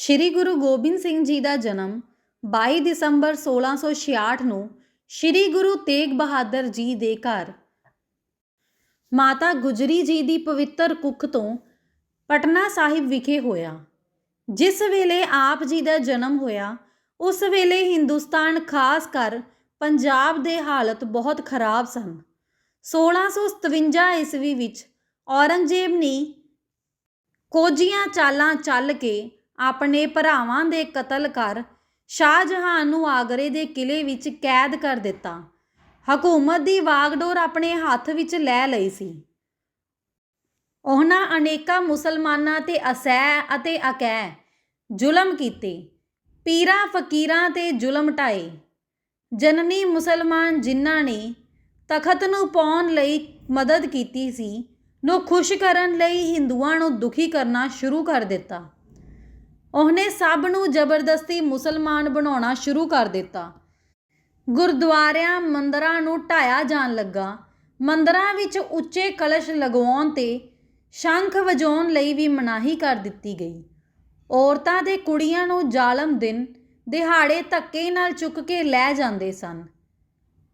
ਸ੍ਰੀ ਗੁਰੂ ਗੋਬਿੰਦ ਸਿੰਘ ਜੀ ਦਾ ਜਨਮ 22 ਦਸੰਬਰ 1666 ਨੂੰ ਸ੍ਰੀ ਗੁਰੂ ਤੇਗ ਬਹਾਦਰ ਜੀ ਦੇ ਘਰ। ਮਾਤਾ ਗੁਜਰੀ ਜੀ ਦੀ ਪਵਿੱਤਰ ਕੁੱਖ ਤੋਂ ਪਟਨਾ ਸਾਹਿਬ ਵਿਖੇ ਹੋਇਆ। ਜਿਸ ਵੇਲੇ ਆਪ ਜੀ ਦਾ ਜਨਮ ਹੋਇਆ, ਉਸ ਵੇਲੇ ਹਿੰਦੁਸਤਾਨ ਖਾਸ ਕਰ ਪੰਜਾਬ ਦੇ ਹਾਲਤ ਬਹੁਤ ਖਰਾਬ ਸਨ। 1657 ਈਸਵੀ ਵਿੱਚ ਔਰੰਗਜ਼ੇਬ ਨੇ ਕੋਝੀਆਂ ਚਾਲਾਂ ਚੱਲ ਕੇ ਆਪਣੇ ਭਰਾਵਾਂ ਦੇ ਕਤਲ ਕਰ ਸ਼ਾਹਜਹਾਨ ਨੂੰ ਆਗਰੇ ਦੇ ਕਿਲੇ ਵਿੱਚ ਕੈਦ ਕਰ ਦਿੱਤਾ। ਹਕੂਮਤ ਦੀ ਵਾਗਡੋਰ ਆਪਣੇ ਹੱਥ ਵਿੱਚ ਲੈ ਲਈ ਸੀ। ਉਹਨਾਂ ਅਨੇਕਾਂ ਮੁਸਲਮਾਨਾਂ ਤੇ ਅਸਹਿ ਅਤੇ ਅਕੈ ਜ਼ੁਲਮ ਕੀਤੇ। ਪੀਰਾਂ, ਫਕੀਰਾਂ ਤੇ ਜ਼ੁਲਮ ਢਾਏ ਜਨਨੀ ਮੁਸਲਮਾਨ ਜਿਨ੍ਹਾਂ ਨੇ ਤਖਤ ਨੂੰ ਪਾਉਣ ਲਈ ਮਦਦ ਕੀਤੀ ਸੀ, ਨੂੰ ਖੁਸ਼ ਕਰਨ ਲਈ ਹਿੰਦੂਆਂ ਨੂੰ ਦੁਖੀ ਕਰਨਾ ਸ਼ੁਰੂ ਕਰ ਦਿੱਤਾ। ਉਹਨੇ ਸਭ ਨੂੰ ਜ਼ਬਰਦਸਤੀ ਮੁਸਲਮਾਨ ਬਣਾਉਣਾ ਸ਼ੁਰੂ ਕਰ ਦਿੱਤਾ। ਗੁਰਦੁਆਰਿਆਂ ਮੰਦਰਾਂ ਨੂੰ ਢਾਇਆ ਜਾਣ ਲੱਗਾ। ਮੰਦਰਾਂ ਵਿੱਚ ਉੱਚੇ ਕਲਸ਼ ਲਗਵਾਉਣ ਤੇ ਸ਼ੰਖ ਵਜਾਉਣ ਲਈ ਵੀ ਮਨਾਹੀ ਕਰ ਦਿੱਤੀ ਗਈ। ਔਰਤਾਂ ਦੇ ਕੁੜੀਆਂ ਨੂੰ ਜ਼ਾਲਮ ਦਿਨ ਦਿਹਾੜੇ ਧੱਕੇ ਨਾਲ ਚੁੱਕ ਕੇ ਲੈ ਜਾਂਦੇ ਸਨ।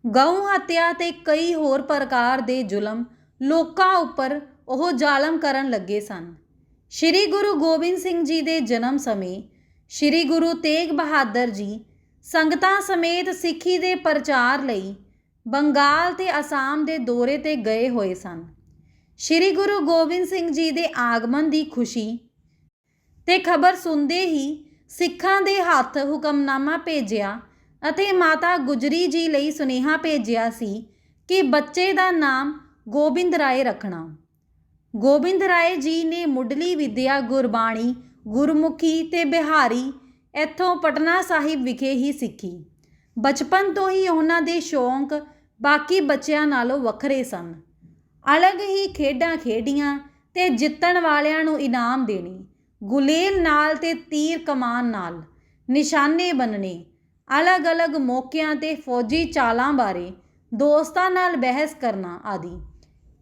ਗਊ ਹੱਤਿਆ ਤੇ ਕਈ ਹੋਰ ਪ੍ਰਕਾਰ ਦੇ ਜ਼ੁਲਮ ਲੋਕਾਂ ਉੱਪਰ ਉਹ ਜ਼ਾਲਮ ਕਰਨ ਲੱਗੇ ਸਨ। ਸ਼੍ਰੀ ਗੁਰੂ ਗੋਬਿੰਦ ਸਿੰਘ ਜੀ ਦੇ ਜਨਮ ਸਮੇਂ ਸ਼੍ਰੀ ਗੁਰੂ ਤੇਗ ਬਹਾਦਰ ਜੀ ਸੰਗਤਾਂ ਸਮੇਤ ਸਿੱਖੀ ਦੇ ਪ੍ਰਚਾਰ ਲਈ ਬੰਗਾਲ ਤੇ ਅਸਾਮ ਦੇ ਦੌਰੇ ਤੇ ਗਏ ਹੋਏ ਸਨ। ਸ਼੍ਰੀ ਗੁਰੂ ਗੋਬਿੰਦ ਸਿੰਘ ਜੀ ਦੇ ਆਗਮਨ ਦੀ ਖੁਸ਼ੀ ਤੇ ਖਬਰ ਸੁਣਦੇ ਹੀ ਸਿੱਖਾਂ ਦੇ ਹੱਥ ਹੁਕਮਨਾਮਾ ਭੇਜਿਆ ਅਤੇ ਮਾਤਾ ਗੁਜਰੀ ਜੀ ਲਈ ਸੁਨੇਹਾ ਭੇਜਿਆ ਸੀ ਕਿ ਬੱਚੇ ਦਾ ਨਾਮ ਗੋਬਿੰਦ ਰਾਏ ਰੱਖਣਾ। ਗੋਬਿੰਦ ਰਾਏ ਜੀ ਨੇ ਮੁੱਢਲੀ ਵਿੱਦਿਆ ਗੁਰਬਾਣੀ, ਗੁਰਮੁਖੀ ਤੇ ਬਿਹਾਰੀ ਇੱਥੋਂ ਪਟਨਾ ਸਾਹਿਬ ਵਿਖੇ ਹੀ ਸਿੱਖੀ। ਬਚਪਨ ਤੋਂ ਹੀ ਉਹਨਾਂ ਦੇ ਸ਼ੌਂਕ ਬਾਕੀ ਬੱਚਿਆਂ ਨਾਲੋਂ ਵੱਖਰੇ ਸਨ। ਅਲੱਗ ਹੀ ਖੇਡਾਂ ਖੇਡੀਆਂ ਤੇ ਜਿੱਤਣ ਵਾਲਿਆਂ ਨੂੰ ਇਨਾਮ ਦੇਣੀ, ਗੁਲੇਲ ਨਾਲ ਤੇ ਤੀਰ ਕਮਾਨ ਨਾਲ ਨਿਸ਼ਾਨੇ ਬੰਨਣੇ, ਅਲੱਗ-ਅਲੱਗ ਮੌਕਿਆਂ ਤੇ ਫੌਜੀ ਚਾਲਾਂ ਬਾਰੇ ਦੋਸਤਾਂ ਨਾਲ ਬਹਿਸ ਕਰਨਾ ਆਦਿ।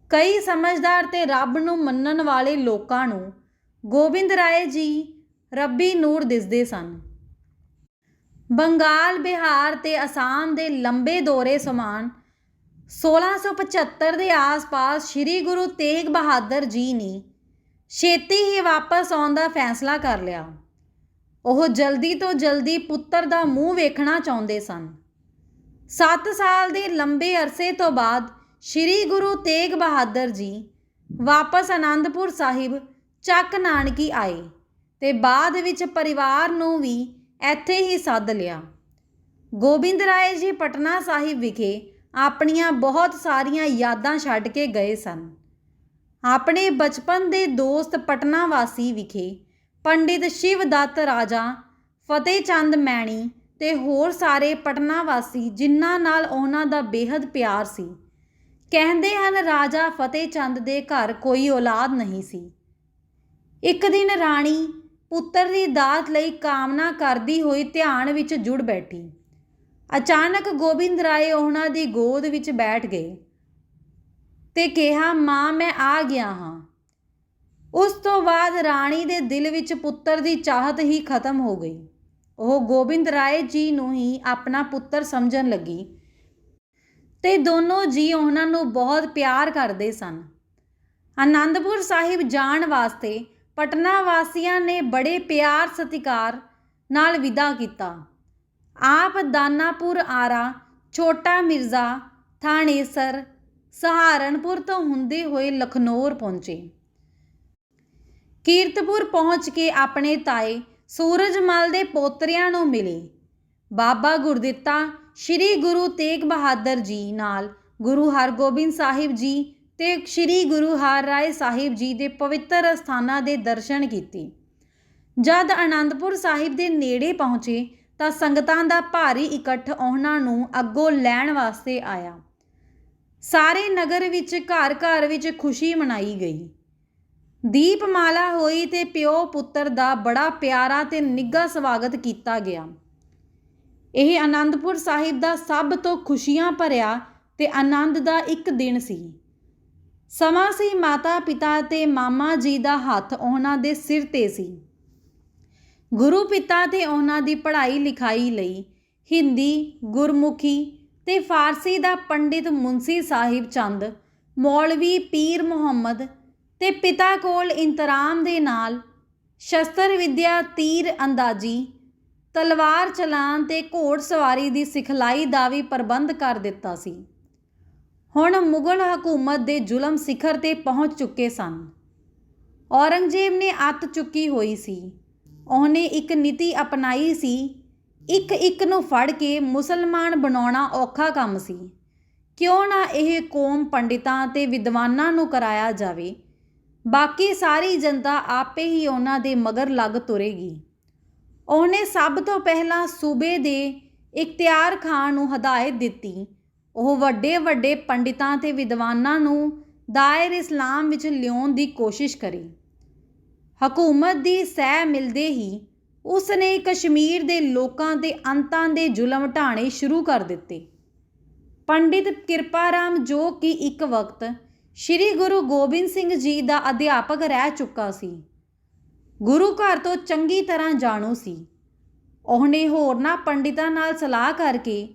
ਕਈ ਸਮਝਦਾਰ ਤੇ ਰੱਬ ਨੂੰ ਮੰਨਣ ਵਾਲੇ ਲੋਕਾਂ ਨੂੰ ਗੋਬਿੰਦ ਰਾਏ ਜੀ ਰੱਬੀ ਨੂਰ ਦਿਸਦੇ ਸਨ। ਬੰਗਾਲ, ਬਿਹਾਰ ਤੇ ਅਸਾਮ ਦੇ ਲੰਬੇ ਦੌਰੇ ਸਮਾਨ 1675 ਦੇ ਆਸ-ਪਾਸ ਸ੍ਰੀ ਗੁਰੂ ਤੇਗ ਬਹਾਦਰ ਜੀ ਨੇ ਛੇਤੀ ਹੀ ਵਾਪਸ ਆਉਣ ਦਾ ਫੈਸਲਾ ਕਰ ਲਿਆ। ਉਹ ਜਲਦੀ ਤੋਂ ਜਲਦੀ ਪੁੱਤਰ ਦਾ ਮੂੰਹ ਵੇਖਣਾ ਚਾਹੁੰਦੇ ਸਨ। 7 ਸਾਲ ਦੇ ਲੰਬੇ ਅਰਸੇ ਤੋਂ ਬਾਅਦ ਸ਼੍ਰੀ ਗੁਰੂ ਤੇਗ ਬਹਾਦਰ ਜੀ ਵਾਪਸ ਆਨੰਦਪੁਰ ਸਾਹਿਬ ਚੱਕ ਨਾਨਕੀ ਆਏ ਤੇ ਬਾਅਦ ਵਿੱਚ ਪਰਿਵਾਰ ਨੂੰ ਵੀ ਇੱਥੇ ਹੀ ਸੱਦ ਲਿਆ। ਗੋਬਿੰਦ ਰਾਏ ਜੀ ਪਟਨਾ ਸਾਹਿਬ ਵਿਖੇ ਆਪਣੀਆਂ ਬਹੁਤ ਸਾਰੀਆਂ ਯਾਦਾਂ ਛੱਡ ਕੇ ਗਏ ਸਨ। ਆਪਣੇ ਬਚਪਨ ਦੇ ਦੋਸਤ ਪਟਨਾ ਵਾਸੀ ਵਿਖੇ ਪੰਡਿਤ ਸ਼ਿਵ ਦੱਤ ਰਾਜਾ, ਫਤਿਹ ਚੰਦ ਮੈਣੀ ਤੇ ਹੋਰ ਸਾਰੇ ਪਟਨਾ ਵਾਸੀ ਜਿਨ੍ਹਾਂ ਨਾਲ ਉਹਨਾਂ ਦਾ ਬੇहद ਪਿਆਰ ਸੀ। ਕਹਿੰਦੇ ਹਨ, ਰਾਜਾ ਫਤਿਹ ਚੰਦ ਦੇ ਘਰ ਕੋਈ ਔਲਾਦ ਨਹੀਂ ਸੀ। ਇੱਕ ਦਿਨ ਰਾਣੀ ਪੁੱਤਰ ਦੀ ਦਾਤ ਲਈ ਕਾਮਨਾ ਕਰਦੀ ਹੋਈ ਧਿਆਨ ਵਿੱਚ ਜੁੜ ਬੈਠੀ। ਅਚਾਨਕ ਗੋਬਿੰਦ ਰਾਏ ਉਹਨਾਂ ਦੀ ਗੋਦ ਵਿੱਚ ਬੈਠ ਗਏ ਤੇ ਕਿਹਾ, ਮਾਂ, ਮੈਂ ਆ ਗਿਆ ਹਾਂ। ਉਸ ਤੋਂ ਬਾਅਦ ਰਾਣੀ ਦੇ ਦਿਲ ਵਿੱਚ ਪੁੱਤਰ ਦੀ ਚਾਹਤ ਹੀ ਖਤਮ ਹੋ ਗਈ। ਉਹ ਗੋਬਿੰਦ ਰਾਏ ਜੀ ਨੂੰ ਹੀ ਆਪਣਾ ਪੁੱਤਰ ਸਮਝਣ ਲੱਗੀ। ਤੇ ਦੋਨੋਂ ਜੀ ਉਹਨਾਂ ਨੂੰ ਬਹੁਤ ਪਿਆਰ ਕਰਦੇ ਸਨ। ਆਨੰਦਪੁਰ ਸਾਹਿਬ ਜਾਣ ਵਾਸਤੇ ਪਟਨਾ ਵਾਸੀਆਂ ਨੇ ਬੜੇ ਪਿਆਰ ਸਤਿਕਾਰ ਨਾਲ ਵਿਦਾ ਕੀਤਾ। ਆਪ ਦਾਨਾਪੁਰ ਆਰਾ, ਛੋਟਾ ਮਿਰਜ਼ਾ, ਥਾਣੇਸਰ, ਸਹਾਰਨਪੁਰ ਤੋਂ ਹੁੰਦੇ ਹੋਏ ਲਖਨੌਰ ਪਹੁੰਚੇ। ਕੀਰਤਪੁਰ ਪਹੁੰਚ ਕੇ ਆਪਣੇ ਤਾਏ ਸੂਰਜਮਲ ਦੇ ਪੋਤਰਿਆਂ ਨੂੰ ਮਿਲੇ। ਬਾਬਾ ਗੁਰਦਿੱਤਾ ਸ਼੍ਰੀ ਗੁਰੂ ਤੇਗ ਬਹਾਦਰ ਜੀ ਨਾਲ ਗੁਰੂ ਹਰਗੋਬਿੰਦ ਸਾਹਿਬ ਜੀ ਤੇ ਸ਼੍ਰੀ ਗੁਰੂ ਹਰ ਰਾਏ ਸਾਹਿਬ ਜੀ ਦੇ ਪਵਿੱਤਰ ਅਸਥਾਨਾਂ ਦੇ ਦਰਸ਼ਨ ਕੀਤੇ। ਜਦ ਆਨੰਦਪੁਰ ਸਾਹਿਬ ਦੇ ਨੇੜੇ ਪਹੁੰਚੇ ਤਾਂ ਸੰਗਤਾਂ ਦਾ ਭਾਰੀ ਇਕੱਠ ਉਹਨਾਂ ਨੂੰ ਅੱਗੋਂ ਲੈਣ ਵਾਸਤੇ ਆਇਆ। ਸਾਰੇ ਨਗਰ ਵਿੱਚ ਘਰ-ਘਰ ਵਿੱਚ ਖੁਸ਼ੀ ਮਨਾਈ ਗਈ। ਦੀਪਮਾਲਾ ਹੋਈ ਤੇ ਪਿਓ ਪੁੱਤਰ ਦਾ ਬੜਾ ਪਿਆਰਾ ਤੇ ਨਿੱਘਾ ਸਵਾਗਤ ਕੀਤਾ ਗਿਆ। ਇਹ ਅਨੰਦਪੁਰ ਸਾਹਿਬ ਦਾ ਸਭ ਤੋਂ ਖੁਸ਼ੀਆਂ ਭਰਿਆ ਤੇ ਆਨੰਦ ਦਾ ਇੱਕ ਦਿਨ ਸੀ। ਸਮਾਂ ਸੀ ਮਾਤਾ ਪਿਤਾ ਤੇ ਮਾਮਾ ਜੀ ਦਾ ਹੱਥ ਉਹਨਾਂ ਦੇ ਸਿਰ ਤੇ ਸੀ। ਗੁਰੂ ਪਿਤਾ ਤੇ ਉਹਨਾਂ ਦੀ ਪੜ੍ਹਾਈ ਲਿਖਾਈ ਲਈ ਹਿੰਦੀ, ਗੁਰਮੁਖੀ ਤੇ ਫਾਰਸੀ ਦਾ ਪੰਡਿਤ ਮੁੰਸੀ ਸਾਹਿਬ ਚੰਦ, ਮੌਲਵੀ ਪੀਰ ਮੁਹੰਮਦ ਤੇ ਪਿਤਾ ਕੋਲ ਇੰਤਰਾਮ ਦੇ ਨਾਲ ਸ਼ਸਤਰ ਵਿਦਿਆ ਤੀਰ ਅੰਦਾਜ਼ੀ ਤਲਵਾਰ ਚਲਾਣ ਤੇ ਘੋੜ ਸਵਾਰੀ ਦੀ ਸਿਖਲਾਈ ਦਾ ਵੀ ਪ੍ਰਬੰਧ ਕਰ ਦਿੱਤਾ ਸੀ। ਹੁਣ ਮੁਗਲ ਹਕੂਮਤ ਦੇ ਜ਼ੁਲਮ ਸਿਖਰ ਤੇ ਪਹੁੰਚ ਚੁੱਕੇ ਸਨ। ਔਰੰਗਜ਼ੇਬ ਨੇ ਅੱਤ ਚੁੱਕੀ ਹੋਈ ਸੀ। ਉਹਨੇ ਇੱਕ ਨੀਤੀ ਅਪਣਾਈ ਸੀ। ਇੱਕ ਇੱਕ ਨੂੰ ਫੜ ਕੇ ਮੁਸਲਮਾਨ ਬਣਾਉਣਾ ਔਖਾ ਕੰਮ ਸੀ। ਕਿਉਂ ਨਾ ਇਹ ਕੌਮ ਪੰਡਿਤਾਂ ਤੇ ਵਿਦਵਾਨਾਂ ਨੂੰ ਕਰਾਇਆ ਜਾਵੇ। ਬਾਕੀ ਸਾਰੀ ਜਨਤਾ ਆਪੇ ਹੀ ਉਹਨਾਂ ਦੇ ਮਗਰ ਲੱਗ ਤੁਰੇਗੀ। ਉਹਨੇ ਸਭ ਤੋਂ ਪਹਿਲਾਂ ਸੂਬੇ ਦੇ ਇਖਤਿਆਰ ਖਾਨ ਨੂੰ ਹਦਾਇਤ ਦਿੱਤੀ। ਉਹ ਵੱਡੇ ਵੱਡੇ ਪੰਡਿਤਾਂ ਤੇ ਵਿਦਵਾਨਾਂ ਨੂੰ ਦਾਇਰ ਇਸਲਾਮ ਵਿੱਚ ਲਿਆਉਣ ਦੀ ਕੋਸ਼ਿਸ਼ ਕਰੇ। ਹਕੂਮਤ ਦੀ ਸਹਿ ਮਿਲਦੇ ਹੀ ਉਸ ਨੇ ਕਸ਼ਮੀਰ ਦੇ ਲੋਕਾਂ ਦੇ ਅੰਤਾਂ ਦੇ ਜ਼ੁਲਮ ਢਾਣੇ ਸ਼ੁਰੂ ਕਰ ਦਿੱਤੇ। ਪੰਡਿਤ ਕਿਰਪਾ ਰਾਮ ਜੋ ਕਿ ਇੱਕ ਵਕਤ ਸ੍ਰੀ ਗੁਰੂ ਗੋਬਿੰਦ ਸਿੰਘ ਜੀ ਦਾ ਅਧਿਆਪਕ ਰਹਿ ਚੁੱਕਾ ਸੀ ਗੁਰੂ ਘਰ ਤੋਂ ਚੰਗੀ ਤਰ੍ਹਾਂ ਜਾਣੂ ਸੀ। ਉਹਨੇ ਹੋਰਨਾਂ ਪੰਡਿਤਾਂ ਨਾਲ ਸਲਾਹ ਕਰਕੇ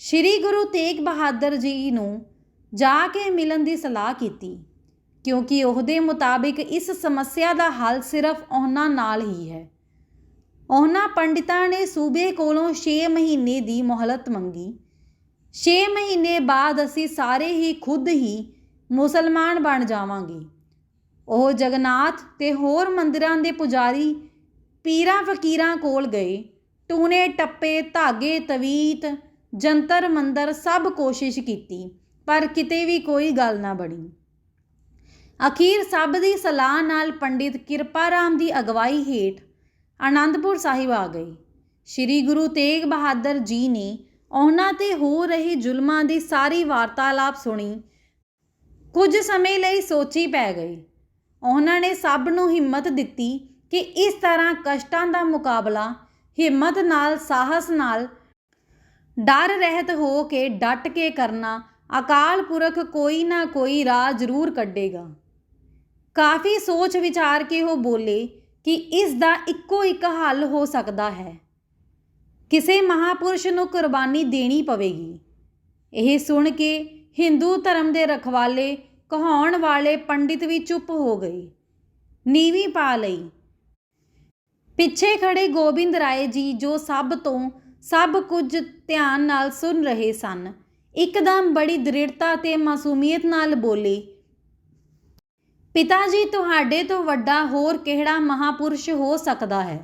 ਸ੍ਰੀ ਗੁਰੂ ਤੇਗ ਬਹਾਦਰ ਜੀ ਨੂੰ ਜਾ ਕੇ ਮਿਲਣ ਦੀ ਸਲਾਹ ਕੀਤੀ, ਕਿਉਂਕਿ ਉਹਦੇ ਮੁਤਾਬਿਕ ਇਸ ਸਮੱਸਿਆ ਦਾ ਹੱਲ ਸਿਰਫ ਉਹਨਾਂ ਨਾਲ ਹੀ ਹੈ। ਉਹਨਾਂ ਪੰਡਿਤਾਂ ਨੇ ਸੂਬੇ ਕੋਲੋਂ 6 ਮਹੀਨੇ ਦੀ ਮੋਹਲਤ ਮੰਗੀ। 6 ਮਹੀਨੇ ਬਾਅਦ ਅਸੀਂ ਸਾਰੇ ਹੀ ਖੁਦ ਹੀ ਮੁਸਲਮਾਨ ਬਣ ਜਾਵਾਂਗੇ। ਉਹ ਜਗਨਨਾਥ ਤੇ ਹੋਰ ਮੰਦਰਾਂ ਦੇ ਪੁਜਾਰੀ ਪੀਰਾਂ ਫਕੀਰਾਂ ਕੋਲ ਗਏ। ਟੂਨੇ ਟੱਪੇ, ਧਾਗੇ, ਤਵੀਤ, ਜੰਤਰ, ਮੰਦਰ ਸਭ ਕੋਸ਼ਿਸ਼ ਕੀਤੀ, ਪਰ ਕਿਤੇ ਵੀ ਕੋਈ ਗੱਲ ਨਾ ਬਣੀ। ਅਖੀਰ ਸਭ ਦੀ ਸਲਾਹ ਨਾਲ ਪੰਡਿਤ ਕਿਰਪਾ ਰਾਮ ਦੀ ਅਗਵਾਈ ਹੇਠ ਆਨੰਦਪੁਰ ਸਾਹਿਬ ਆ ਗਏ। ਸ੍ਰੀ ਗੁਰੂ ਤੇਗ ਬਹਾਦਰ ਜੀ ਨੇ ਉਹਨਾਂ ਤੇ ਹੋ ਰਹੇ ਜ਼ੁਲਮਾਂ ਦੀ ਸਾਰੀ ਵਾਰਤਾਲਾਪ ਸੁਣੀ। ਕੁਝ ਸਮੇਂ ਲਈ ਸੋਚੀ ਪੈ ਗਏ ਉਹਨਾਂ ਨੇ ਸਭ ਨੂੰ ਹਿੰਮਤ ਦਿੱਤੀ ਕਿ ਇਸ ਤਰ੍ਹਾਂ ਕਸ਼ਟਾਂ ਦਾ ਮੁਕਾਬਲਾ ਹਿੰਮਤ ਨਾਲ, ਸਾਹਸ ਨਾਲ, ਡਰ ਰਹਿਤ ਹੋ ਕੇ ਡਟ ਕੇ ਕਰਨਾ ਅਕਾਲ ਪੁਰਖ ਕੋਈ ਨਾ ਕੋਈ ਰਾਹ ਜ਼ਰੂਰ ਕੱਢੇਗਾ। ਕਾਫੀ ਸੋਚ ਵਿਚਾਰ ਕੇ ਉਹ ਬੋਲੇ ਕਿ ਇਸ ਦਾ ਇੱਕੋ ਇੱਕ ਹੱਲ ਹੋ ਸਕਦਾ ਹੈ। ਕਿਸੇ ਮਹਾਪੁਰਸ਼ ਨੂੰ ਕੁਰਬਾਨੀ ਦੇਣੀ ਪਵੇਗੀ। ਇਹ ਸੁਣ ਕੇ ਹਿੰਦੂ ਧਰਮ ਦੇ ਰਖਵਾਲੇ ਕਹਾਉਣ ਵਾਲੇ ਪੰਡਿਤ ਵੀ ਚੁੱਪ ਹੋ ਗਏ। ਨੀਵੀਂ ਪਾ ਲਈ। ਪਿੱਛੇ ਖੜੇ ਗੋਬਿੰਦ ਰਾਏ ਜੀ ਜੋ ਸਭ ਤੋਂ ਸਭ ਕੁਝ ਧਿਆਨ ਨਾਲ ਸੁਣ ਰਹੇ ਸਨ, ਇੱਕਦਮ ਬੜੀ ਦ੍ਰਿੜਤਾ ਤੇ ਮਾਸੂਮੀਅਤ ਨਾਲ ਬੋਲੇ, ਪਿਤਾ ਜੀ, ਤੁਹਾਡੇ ਤੋਂ ਵੱਡਾ ਹੋਰ ਕਿਹੜਾ ਮਹਾਪੁਰਸ਼ ਹੋ ਸਕਦਾ ਹੈ?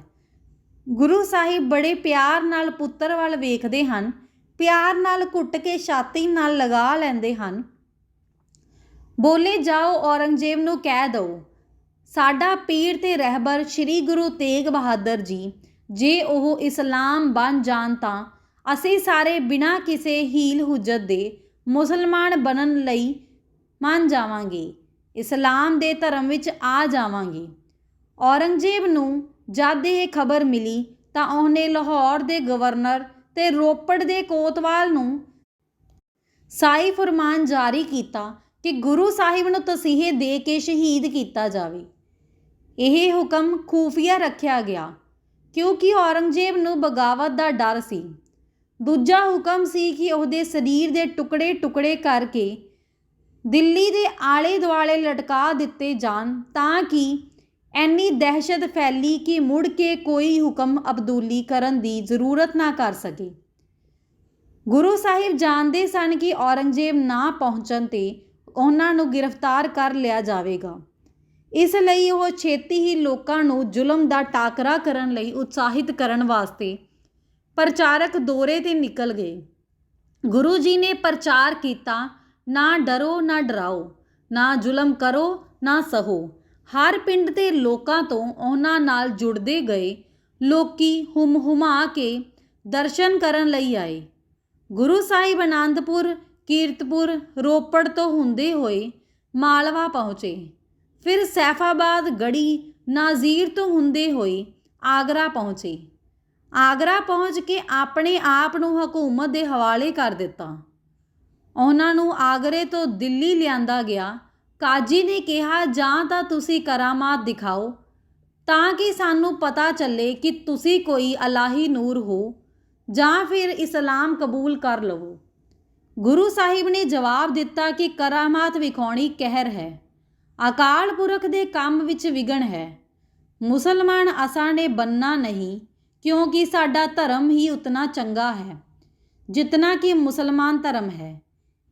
ਗੁਰੂ ਸਾਹਿਬ ਬੜੇ ਪਿਆਰ ਨਾਲ ਪੁੱਤਰ ਵੱਲ ਵੇਖਦੇ ਹਨ, ਪਿਆਰ ਨਾਲ ਘੁੱਟ ਕੇ ਛਾਤੀ ਨਾਲ ਲਗਾ ਲੈਂਦੇ ਹਨ। ਬੋਲੇ ਜਾਓ, ਔਰੰਗਜ਼ੇਬ ਨੂੰ ਕਹਿ ਦਿਓ, ਸਾਡਾ ਪੀਰ ਤੇ ਰਹਿਬਰ ਸ੍ਰੀ ਗੁਰੂ ਤੇਗ ਬਹਾਦਰ ਜੀ, ਜੇ ਉਹ ਇਸਲਾਮ ਬਣ ਜਾਣ ਤਾਂ ਅਸੀਂ ਸਾਰੇ ਬਿਨਾਂ ਕਿਸੇ ਹੀਲ ਹੁਜਤ ਦੇ ਮੁਸਲਮਾਨ ਬਣਨ ਲਈ ਮੰਨ ਜਾਵਾਂਗੇ, ਇਸਲਾਮ ਦੇ ਧਰਮ ਵਿੱਚ ਆ ਜਾਵਾਂਗੇ। ਔਰੰਗਜ਼ੇਬ ਨੂੰ ਜਦ ਇਹ ਖਬਰ ਮਿਲੀ ਤਾਂ ਉਹਨੇ ਲਾਹੌਰ ਦੇ ਗਵਰਨਰ ਤੇ ਰੋਪੜ ਦੇ ਕੋਤਵਾਲ ਨੂੰ ਸਾਈ ਫਰਮਾਨ ਜਾਰੀ ਕੀਤਾ ਕਿ ਗੁਰੂ ਸਾਹਿਬ ਨੂੰ ਤਸੀਹੇ ਦੇ ਕੇ ਸ਼ਹੀਦ ਕੀਤਾ ਜਾਵੇ। ਇਹ ਹੁਕਮ ਖੂਫੀਆ ਰੱਖਿਆ ਗਿਆ, ਕਿਉਂਕਿ ਔਰੰਗਜ਼ੇਬ ਨੂੰ ਬਗਾਵਤ ਦਾ ਡਰ ਸੀ। ਦੂਜਾ ਹੁਕਮ ਸੀ ਕਿ ਉਹਦੇ ਸਰੀਰ ਦੇ ਟੁਕੜੇ ਟੁਕੜੇ ਕਰਕੇ ਦਿੱਲੀ ਦੇ ਆਲੇ ਦੁਆਲੇ ਲਟਕਾ ਦਿੱਤੇ ਜਾਣ, ਤਾਂ ਕਿ ਐਨੀ ਦਹਿਸ਼ਤ ਫੈਲੀ ਕਿ ਮੁੜ ਕੇ ਕੋਈ ਹੁਕਮ ਅਬਦੂਲੀ ਕਰਨ ਦੀ ਜ਼ਰੂਰਤ ਨਾ ਕਰ ਸਕੇ। ਗੁਰੂ ਸਾਹਿਬ ਜਾਣਦੇ ਸਨ ਕਿ ਔਰੰਗਜ਼ੇਬ ਨਾ ਪਹੁੰਚਣ ਤੇ ਉਹਨਾਂ ਨੂੰ ਗ੍ਰਿਫਤਾਰ ਕਰ ਲਿਆ ਜਾਵੇਗਾ। ਇਸ ਲਈ ਉਹ ਛੇਤੀ ਹੀ ਲੋਕਾਂ ਨੂੰ ਜ਼ੁਲਮ ਦਾ ਟਾਕਰਾ ਕਰਨ ਲਈ ਉਤਸ਼ਾਹਿਤ ਕਰਨ ਵਾਸਤੇ ਪ੍ਰਚਾਰਕ ਦੌਰੇ ਤੇ ਨਿਕਲ ਗਏ। ਗੁਰੂ ਜੀ ਨੇ ਪ੍ਰਚਾਰ ਕੀਤਾ, ਨਾ ਡਰੋ, ਨਾ ਡਰਾਓ, ਨਾ ਜ਼ੁਲਮ ਕਰੋ, ਨਾ ਸਹੋ। ਹਰ ਪਿੰਡ ਦੇ ਲੋਕਾਂ ਤੋਂ ਉਹਨਾਂ ਨਾਲ ਜੁੜਦੇ ਗਏ ਲੋਕੀ ਹੁਮ ਹੁਮਾ ਕੇ ਦਰਸ਼ਨ ਕਰਨ ਲਈ ਆਏ। ਗੁਰੂ ਸਾਹਿਬ ਅਨੰਦਪੁਰ ਕੀਰਤਪੁਰ ਰੋਪੜ ਤੋਂ ਹੁੰਦੇ ਹੋਏ ਮਾਲਵਾ ਪਹੁੰਚੇ। ਫਿਰ ਸੈਫਾਬਾਦ, ਗੜੀ, ਨਾਜ਼ੀਰ ਤੋਂ ਹੁੰਦੇ ਹੋਏ ਆਗਰਾ ਪਹੁੰਚੇ। ਆਗਰਾ ਪਹੁੰਚ ਕੇ ਆਪਣੇ ਆਪ ਨੂੰ ਹਕੂਮਤ ਦੇ ਹਵਾਲੇ ਕਰ ਦਿੱਤਾ। ਉਹਨਾਂ ਨੂੰ ਆਗਰੇ ਤੋਂ ਦਿੱਲੀ ਲਿਆਂਦਾ ਗਿਆ। ਕਾਜੀ ਨੇ ਕਿਹਾ, ਜਾਂ ਤਾਂ ਤੁਸੀਂ ਕਰਾਮਾਤ ਦਿਖਾਓ, ਤਾਂ ਕਿ ਸਾਨੂੰ ਪਤਾ ਚੱਲੇ ਕਿ ਤੁਸੀਂ ਕੋਈ ਅਲਾਹੀ ਨੂਰ ਹੋ, ਜਾਂ ਫਿਰ ਇਸਲਾਮ ਕਬੂਲ ਕਰ ਲਵੋ। ਗੁਰੂ ਸਾਹਿਬ ਨੇ ਜਵਾਬ ਦਿੱਤਾ ਕਿ ਕਰਾਮਾਤ ਵਿਖਾਉਣੀ ਕਹਿਰ ਹੈ, ਅਕਾਲ ਪੁਰਖ ਦੇ ਕੰਮ ਵਿੱਚ ਵਿਗਣ ਹੈ। ਮੁਸਲਮਾਨ ਅਸਾਂ ਨੇ ਬੰਨਾ ਨਹੀਂ, ਕਿਉਂਕਿ ਸਾਡਾ ਧਰਮ ਹੀ ਉਤਨਾ ਚੰਗਾ ਹੈ, ਜਿਤਨਾ ਕਿ ਮੁਸਲਮਾਨ ਧਰਮ ਹੈ।